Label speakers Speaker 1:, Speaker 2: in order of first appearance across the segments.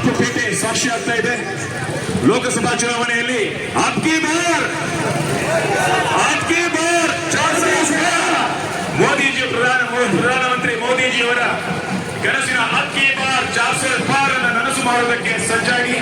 Speaker 1: ಕಾಪುಪೇಟೆ ಸಾಕ್ಷಿ ಆಗ್ತಾ ಇದೆ. ಲೋಕಸಭಾ ಚುನಾವಣೆಯಲ್ಲಿ ಆಪ್ಕಿ ಬಾರ್. ಆಪ್ಕಿ ಬಾರ್. ಮೋದಿಜಿ ಪ್ರಧಾನ ಪ್ರಧಾನಮಂತ್ರಿ ಮೋದಿಜಿಯವರ ಕನಸಿನ ಆಪ್ಕಿ ಬಾರ್ ಚಾರ್ ಬಾರ್ ಅನ್ನು ನನಸು ಮಾಡುವುದಕ್ಕೆ ಸಜ್ಜಾಗಿ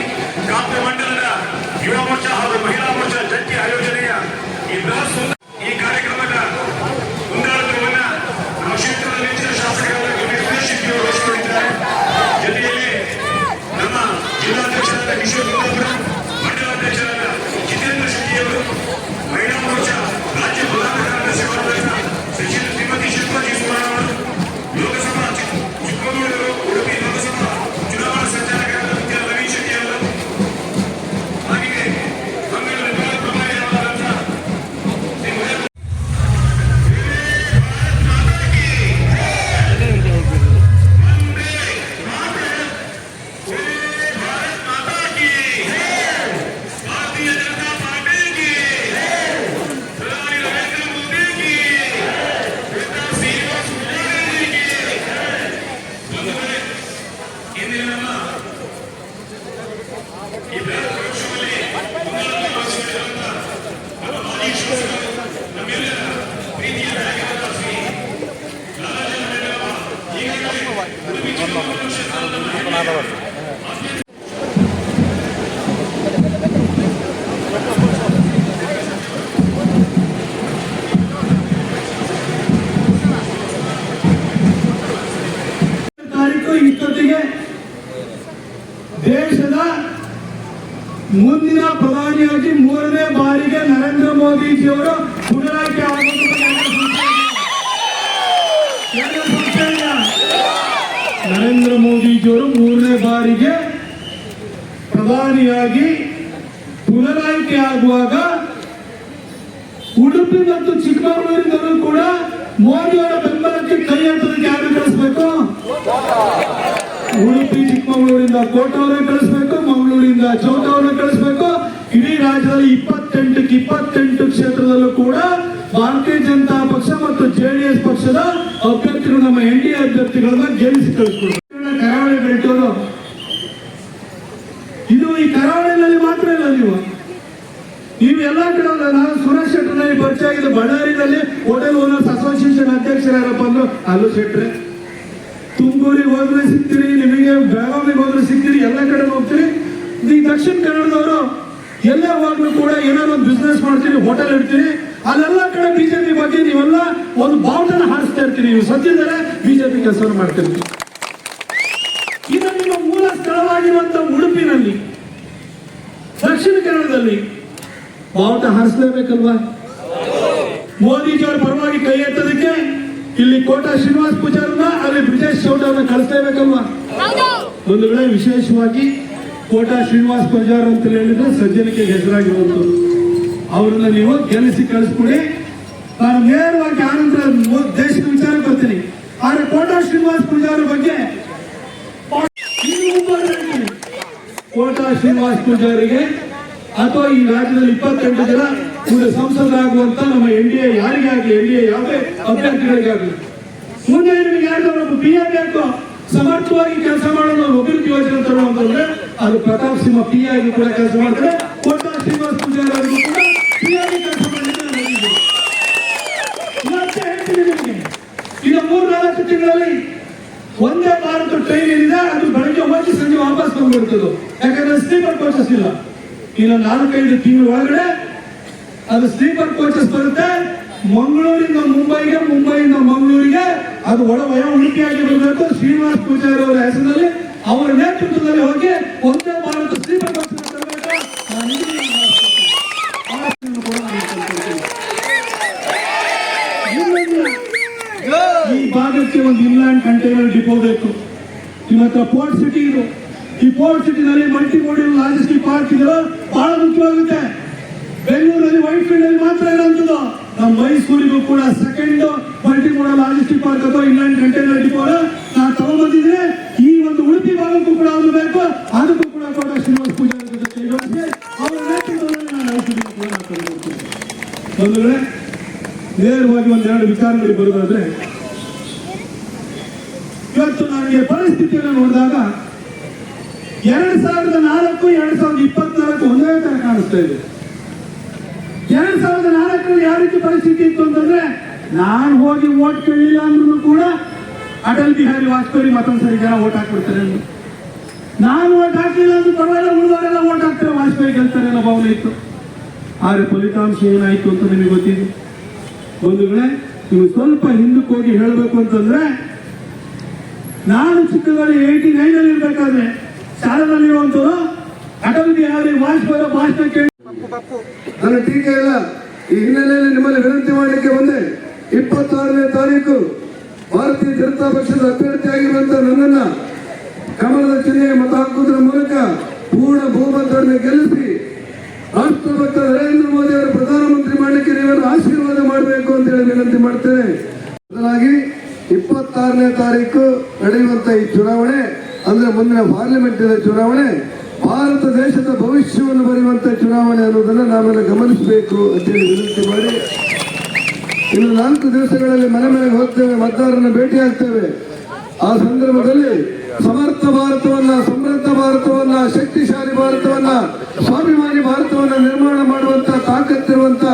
Speaker 2: ದೇಶದ ಮುಂದಿನ ಪ್ರಧಾನಿಯಾಗಿ ಮೂರನೇ ಬಾರಿಗೆ ನರೇಂದ್ರ ಮೋದಿಜಿಯವರು ಪುನರಾಯ್ಕೆ. ನರೇಂದ್ರ ಮೋದಿಜಿಯವರು ಮೂರನೇ ಬಾರಿಗೆ ಪ್ರಧಾನಿಯಾಗಿ ಪುನರಾಯ್ಕೆ ಆಗುವಾಗ ಉಡುಪಿ ಮತ್ತು ಚಿಕ್ಕಮಗಳೂರಿನಲ್ಲೂ ಕೂಡ ಮೋದಿಯವರ ಬೆಂಬಲಕ್ಕೆ ಕೈ ಹಂತದಲ್ಲಿ ಯಾರು ಕಳಿಸ್ಬೇಕು ಉಡುಪಿ, ಚಿಕ್ಕಮಗಳೂರಿಂದ ಕೋಟ ಅವರೇ ಕಳಿಸ್ಬೇಕು, ಮಂಗಳೂರಿಂದ ಚೌಟ ಅವರೇ ಕಳಿಸ್ಬೇಕು. ಇಡೀ ರಾಜ್ಯದಲ್ಲಿ ಇಪ್ಪತ್ತೆಂಟಕ್ಕೆ ಇಪ್ಪತ್ತೆಂಟು ಕ್ಷೇತ್ರದಲ್ಲೂ ಕೂಡ ಭಾರತೀಯ ಜನತಾ ಪಕ್ಷ ಮತ್ತು ಜೆಡಿಎಸ್ ಪಕ್ಷದ ಅಭ್ಯರ್ಥಿಗಳು, ನಮ್ಮ ಎನ್ ಡಿ ಎ ಅಭ್ಯರ್ಥಿಗಳನ್ನ ಗೆಲ್ಲಿಸಿ ಕಳಿಸ್ಕೊಡ್ತೀವಿ ಕರಾವಳಿ ಬೆಲ್ಟವರು ಇದು ಈ ಕರಾವಳಿನಲ್ಲಿ ಮಾತ್ರ ಇಲ್ಲ ನೀವು. ನೀವು ಎಲ್ಲ ಕಡೆ ನಾನು ಸುರೇಶ್ ಶೆಟ್ಟರ್ನಲ್ಲಿ ಪರಿಚಯ ಆಗಿದೆ ಬಳ್ಳಾರಿನಲ್ಲಿ, ಹೋಟೆಲ್ ಓನರ್ಸ್ ಅಸೋಸಿಯೇಷನ್ ಅಧ್ಯಕ್ಷರಾರಪ್ಪ ಅಂದ್ರು, ಅಲ್ಲೂ ಶೆಟ್ರೆ. ತುಮಕೂರಿಗೆ ಹೋದ್ರೆ ಸಿಗ್ತೀರಿ, ನಿಮಗೆ ಬೆಳಗಾವಿಗೆ ಹೋದ್ರೆ ಸಿಗ್ತೀರಿ, ಎಲ್ಲ ಕಡೆ ಹೋಗ್ತೀರಿ. ನೀವು ದಕ್ಷಿಣ ಕನ್ನಡದವರು ಎಲ್ಲ ಕೂಡ ಏನಾದ್ರು ಒಂದು ಬಿಸ್ನೆಸ್ ಮಾಡ್ತೀರಿ ಹೋಟೆಲ್ ಇಡ್ತೀರಿ, ಅಲ್ಲೆಲ್ಲ ಕಡೆ ಬಿಜೆಪಿ ಬಗ್ಗೆ ನೀವೆಲ್ಲ ಒಂದು ಬಾವುಟನ ಹಾರಿಸ್ತಾ ಇರ್ತೀರಿ. ನೀವು ಸದ್ಯದಲ್ಲೇ ಬಿಜೆಪಿ ಕೆಲಸವನ್ನು ಮಾಡ್ತಿರ್ತೀರಿ ಇದು ನಿಮ್ಮ ಮೂಲ ಸ್ಥಳವಾಗಿರುವಂತ ಉಡುಪಿನಲ್ಲಿ, ದಕ್ಷಿಣ ಕನ್ನಡದಲ್ಲಿ ಬಾವುಟ ಹಾರಿಸಲೇಬೇಕಲ್ವಾ? ಮೋದಿಜಿಯವರ ಪರವಾಗಿ ಕೈ ಎತ್ತೋದಕ್ಕೆ ಇಲ್ಲಿ ಕೋಟಾ ಶ್ರೀನಿವಾಸ್ ಪೂಜಾರನ್ನ ಅಲ್ಲಿ ಬ್ರಿಜೇಶ್ ಚೌಟ ಅವ್ರನ್ನ ಕಳಿಸ್ಲೇಬೇಕಲ್ವಾ ಒಂದು ವೇಳೆ ವಿಶೇಷವಾಗಿ ಕೋಟಾ ಶ್ರೀನಿವಾಸ್ ಪೂಜಾರ್ ಅಂತ ಹೇಳಿದ್ರೆ ಸಜ್ಜನಿಕೆ ಹೆಸರಾಗಿರುವಂತ ಅವರನ್ನ ನೀವು ಗೆಲ್ಲಿಸಿ ಕಳಿಸ್ಕೊಡಿ ನಾನು ನೇರವಾಗಿ ಆನಂತರ ದೇಶದ ವಿಚಾರ ಬರ್ತೀನಿ ಆದ್ರೆ ಕೋಟಾ ಶ್ರೀನಿವಾಸ್ ಪೂಜಾರ ಬಗ್ಗೆ ಕೋಟ ಶ್ರೀನಿವಾಸ್ ಪೂಜಾರಿಗೆ ಅಥವಾ ಈ ರಾಜ್ಯದಲ್ಲಿ ಇಪ್ಪತ್ತೆಂಟು ಜನ ಸಂಸದರಾಗುವಂತ ನಮ್ಮ ಎನ್ ಡಿ ಎ ಯಾರಿಗೆ ಆಗಲಿ ಎನ್ ಡಿ ಎ ಯಾವುದೇ ಅಭ್ಯರ್ಥಿಗಳಿಗಾಗಲಿ. ಮುಂದೆ ನಿಮಗೆ ಯಾರಿಗಾದ್ರು ಒಬ್ಬ ಪಿ ಎ ಬೇಕು, ಸಮರ್ಥವಾಗಿ ಕೆಲಸ ಮಾಡಲು ಒಂದು ಅಭಿವೃದ್ಧಿ ಯೋಜನೆ ತರುವಂತಂದ್ರೆ ಅದು ಪ್ರತಾಪ್ ಸಿಂಹ ಪಿ ಆಗಿ ಕೂಡ ಕೆಲಸ ಮಾಡಿದ್ರೆ ಕೋಟಾ ಶ್ರೀನಿವಾಸ ಕೂಡ ಪಿ ಆಗಿ ಕೆಲಸ ಬಂದಿದ್ದೀನಿ. ಮತ್ತೆ ತಿಂಗಳಲ್ಲಿ ಒಂದೇ ಭಾರತ ಟ್ರೈನ್ ಏನಿದೆ, ಅದು ಬೆಳಗ್ಗೆ ಹೋಗಿ ಸಂಜೆ ವಾಪಸ್ ಬಂದ್ಬಿಡ್ತದೆ. ಯಾಕಂದ್ರೆ ಸ್ಲೀಪರ್ ಕೋಚಸ್ ಇಲ್ಲ. ಇನ್ನು ನಾಲ್ಕೈದು ತಿಂಗಳ ಒಳಗಡೆ ಅದು ಸ್ಲೀಪರ್ ಕೋಚಸ್ ಬರುತ್ತೆ. ಮಂಗಳೂರಿಂದ ಮುಂಬೈಗೆ, ಮುಂಬೈಯಿಂದ ಮಂಗಳೂರಿಗೆ. ಅದು ಒಳ ವಯ ಉಡುಪಿಯಾಗಿ ಬರಬೇಕು. ಶ್ರೀನಿವಾಸ್ ಪೂಜಾರಿ ಅವರ ಹೆಸರಿನಲ್ಲಿ ಅವರ ನೇತೃತ್ವದಲ್ಲಿ ಹೋಗಿ ಒಂದೇ ಭಾರತ ಸ್ಲೀಪರ್ ಕೋಚ್ ಈ ಭಾಗಕ್ಕೆ ಒಂದು ಇನ್ಲ್ಯಾಂಡ್ ಕಂಟೈನರ್ ಡಿಪೋ ಬೇಕು. ನಿಮ್ಮ ಹತ್ರ ಪೋರ್ಟ್ ಸಿಟಿ ಇದು. ಈ ಪೋರ್ಟ್ ಸಿಟಿನಲ್ಲಿ ಮಲ್ಟಿ ಮೋಡಿಯಲ್ ಲಾಜಿಸ್ಟಿಕ್ ಪಾರ್ಕ್ ಇದೆ ಬಹಳ ಮುಖ್ಯವಾಗುತ್ತೆ. ಬೆಂಗಳೂರಲ್ಲಿ ವೈಟ್ ಫೀಲ್ಡ್ ಅಲ್ಲಿ ಮಾತ್ರ ಇರೋಂಥದ್ದು ನಮ್ಮ ಮೈಸೂರಿಗೂ ಕೂಡ second multi modal logistic park ಅಥವಾ ಇನ್ಲ್ಯಾಂಡ್ ಕಂಟೈನರ್ ಡಿಪೋ ನಾ ತಗೊಂಡ್ಬಂದಿದ್ರೆ ಈ ಒಂದು ಉಡುಪಿ ಭಾಗಕ್ಕೂ ಕೂಡ ಅದು ಬೇಕು. ಅದಕ್ಕೂ ಕೂಡ ಕೂಡ ಶ್ರೀನಿವಾಸ ಪೂಜಾರಿ ಜೊತೆ ನಾನು. ಒಂದು ವೇಳೆ ನೇರವಾಗಿ ಒಂದೆರಡು ವಿಚಾರಗಳಿಗೆ ಬರೋದಾದ್ರೆ ಇವತ್ತು ನನಗೆ ಪರಿಸ್ಥಿತಿಯನ್ನು ನೋಡಿದಾಗ ಎರಡ್ ಸಾವಿರದ ನಾಲ್ಕು, ಎರಡ್ ಸಾವಿರದ ಇಪ್ಪತ್ನಾಲ್ಕು ಒಂದೇ ತರ ಕಾಣಿಸ್ತಾ ಇದೆ. ಯಾವ ರೀತಿ ಪರಿಸ್ಥಿತಿ ಇತ್ತು ಅಂತಂದ್ರೆ, ನಾನು ಹೋಗಿ ಓಟ್ ಕೇಳಿಲ್ಲ ಅಂದ್ರೂ ಕೂಡ ಅಟಲ್ ಬಿಹಾರಿ ವಾಜಪೇಯಿ ಮತ್ತೊಂದ್ಸರಿ ಜನ ಓಟ್ ಹಾಕ್ಬಿಡ್ತಾರೆ. ನಾನು ಓಟ್ ಹಾಕಲಿಲ್ಲ ಅಂದ್ರೆ ಪರವಾಗಿಲ್ಲ, ಉಳಿದವರೆಲ್ಲ ಓಟ್ ಹಾಕ್ತಾರೆ, ವಾಜಪೇಯಿ ಗೆಲ್ತಾರೆ ಅನ್ನೋ ಭಾವನೆ ಇತ್ತು. ಆದ್ರೆ ಫಲಿತಾಂಶ ಏನಾಯ್ತು ಅಂತ ನಿಮಗೆ ಗೊತ್ತಿದೆ? ಒಂದು ವೇಳೆ ನೀವು ಸ್ವಲ್ಪ ಹಿಂದಕ್ಕೆ ಹೋಗಿ ಹೇಳಬೇಕು ಅಂತಂದ್ರೆ, ನಾನು ಚಿಕ್ಕದಲ್ಲಿ ಏಯ್ಟಿ ನೈನ್ ಅಲ್ಲಿ ಇರ್ಬೇಕಾದ್ರೆ ಶಾಲೆಯಲ್ಲಿರುವಂತ ಅಟಲ್ ಬಿಹಾರಿ ವಾಜಪೇಯಿ ಭಾಷಣ ಕೇಳಿ
Speaker 3: ನನ್ನ ಟೀಕೆ ಇಲ್ಲ. ಈ ಹಿನ್ನೆಲೆಯಲ್ಲಿ ನಿಮ್ಮಲ್ಲಿ ವಿನಂತಿ ಮಾಡಲಿಕ್ಕೆ ಬಂದೆ ಇಪ್ಪತ್ತಾರನೇ ತಾರೀಕು ಭಾರತೀಯ ಜನತಾ ಪಕ್ಷದ ಅಭ್ಯರ್ಥಿಯಾಗಿರುವಂತಹ ನನ್ನನ್ನ ಕಮಲದ ಚಿಹ್ನೆಗೆ ಮತ ಹಾಕುವುದರ ಮೂಲಕ ಪೂರ್ಣ ಬಹುಮತವನ್ನು ಗೆಲ್ಲಿಸಿ ರಾಷ್ಟ್ರಭಕ್ತ ನರೇಂದ್ರ ಮೋದಿ ಅವರು ಪ್ರಧಾನಮಂತ್ರಿ ಮಾಡಲಿಕ್ಕೆ ನೀವೆಲ್ಲ ಆಶೀರ್ವಾದ ಮಾಡಬೇಕು ಅಂತ ಹೇಳಿ ವಿನಂತಿ ಮಾಡ್ತೇನೆ. ಬದಲಾಗಿ ಇಪ್ಪತ್ತಾರನೇ ತಾರೀಕು ನಡೆಯುವಂತ ಈ ಚುನಾವಣೆ, ಅಂದ್ರೆ ಮುಂದಿನ ಪಾರ್ಲಿಮೆಂಟಿನ ಚುನಾವಣೆ ಭಾರತ ದೇಶದ ಭವಿಷ್ಯವನ್ನು ಬರೆಯುವಂತ ಚುನಾವಣೆ ಅನ್ನೋದನ್ನ ನಾವೆಲ್ಲ ಗಮನಿಸಬೇಕು ಅಂತೇಳಿ ವಿನಂತಿ ಮಾಡಿ ಇನ್ನು ನಾಲ್ಕು ದಿವಸಗಳಲ್ಲಿ ಮನೆ ಮನೆಗೆ ಹೋಗ್ತೇವೆ, ಮತದಾರರನ್ನು ಭೇಟಿ ಆಗ್ತೇವೆ. ಆ ಸಂದರ್ಭದಲ್ಲಿ ಸಮರ್ಥ ಭಾರತವನ್ನ, ಸಮೃದ್ಧ ಭಾರತವನ್ನ, ಶಕ್ತಿಶಾಲಿ ಭಾರತವನ್ನ, ಸ್ವಾಭಿಮಾನಿ ಭಾರತವನ್ನ ನಿರ್ಮಾಣ ಮಾಡುವಂತ ತಾಕತ್ತಿರುವಂತ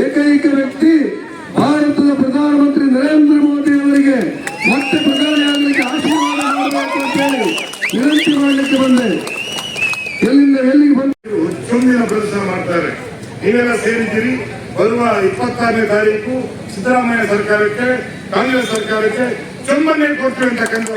Speaker 3: ಏಕೈಕ ವ್ಯಕ್ತಿ ಭಾರತದ ಪ್ರಧಾನಮಂತ್ರಿ ನರೇಂದ್ರ ಮೋದಿ ಅವರಿಗೆ ಮತ್ತೆ ಪ್ರಧಾನಿ ಆಗಲಿಕ್ಕೆ ಆಶೀರ್ವಾದ ಮಾಡಬೇಕು ಅಂತ ಹೇಳಿ ವಿನಂತಿ ಮಾಡಲಿಕ್ಕೆ ಬಂದೆ ಎಲ್ಲಿಂದ ಎಲ್ಲಿಗೆ ಬಂದು
Speaker 4: ಚುಂಬಿನ ಪ್ರದರ್ಶನ ಮಾಡ್ತಾರೆ ನೀವೆಲ್ಲ ಸೇರಿದ್ದೀರಿ? ಬರುವ ಇಪ್ಪತ್ತಾರನೇ ತಾರೀಕು ಸಿದ್ದರಾಮಯ್ಯ ಸರ್ಕಾರಕ್ಕೆ, ಕಾಂಗ್ರೆಸ್ ಸರ್ಕಾರಕ್ಕೆ ಚುಂಬನೆ ಕೊಡ್ತೀವಿ ಅಂತಕ್ಕಂಥ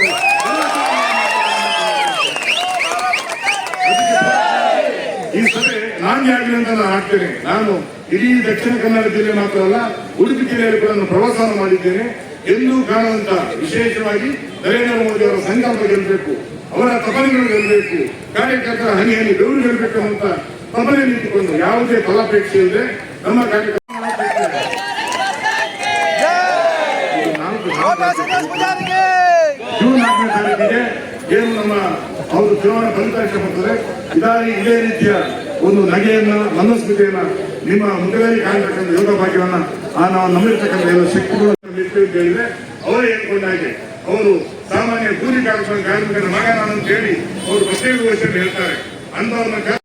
Speaker 4: ಈ ಸಭೆ ನಾನು ಆಗಲಿ ಅಂತ ನಾನು ಹಾಕ್ತೇನೆ. ನಾನು ಇಡೀ ದಕ್ಷಿಣ ಕನ್ನಡ ಜಿಲ್ಲೆ ಮಾತ್ರ ಅಲ್ಲ, ಉಡುಪಿ ಜಿಲ್ಲೆಯಲ್ಲಿ ಕೂಡ ನಾನು ಪ್ರವಾಸವನ್ನು ಮಾಡಿದ್ದೇನೆ. ಎಂದೂ ಕಾಣದಂತ ವಿಶೇಷವಾಗಿ ನರೇಂದ್ರ ಮೋದಿ ಅವರ ಸಂಕಲ್ಪ ಗೆಲ್ಲಬೇಕು ಅವರ ತಪನೆಗಳು ಗೆಲ್ಲಬೇಕು ಕಾರ್ಯಕರ್ತರ ಹನಿ ಹನಿ ಬೆವರು ಗೆಲ್ಲಬೇಕು ಅಂತ ತಪನೆ ನಿಂತುಕೊಂಡು ಯಾವುದೇ ಫಲಾಪೇಕ್ಷೆ ಇಲ್ಲದೆ ನಮ್ಮ ಕಾರ್ಯಕ್ರಮ ತಾರೀಕಿಗೆ ಏನು ನಮ್ಮ ಅವರು ಚುನಾವಣಾ ಫಲಿತಾಂಶ ಬರ್ತದೆ. ಇದಾಗಿ ಇದೇ ರೀತಿಯ ಒಂದು ನಗೆಯನ್ನ ಮನಸ್ಮಿತೆಯನ್ನ ನಿಮ್ಮ ಮುಖದಲ್ಲಿ ಕಾಣತಕ್ಕಂಥ ಯೋಗ ಭಾಗ್ಯವನ್ನ ಆ ನಾವು ನಂಬಿರ್ತಕ್ಕಂಥ ಎಲ್ಲ ಶಕ್ತಿಗಳು ಹೇಳಿದ್ರೆ ಅವರೇ ಹೇಳ್ಕೊಂಡ ಹಾಗೆ. ಅವರು ಸಾಮಾನ್ಯ ಕೂಲಿ ಕಾರ್ಮಿಕ ಕಾರ್ಮಿಕನ ಮಗ ನಾನು ಅಂತ ಹೇಳಿ ಅವರು ಪ್ರತ್ಯೇಕ ವರ್ಷದಲ್ಲಿ ಹೇಳ್ತಾರೆ. ಅಂತವ್ರನ್ನ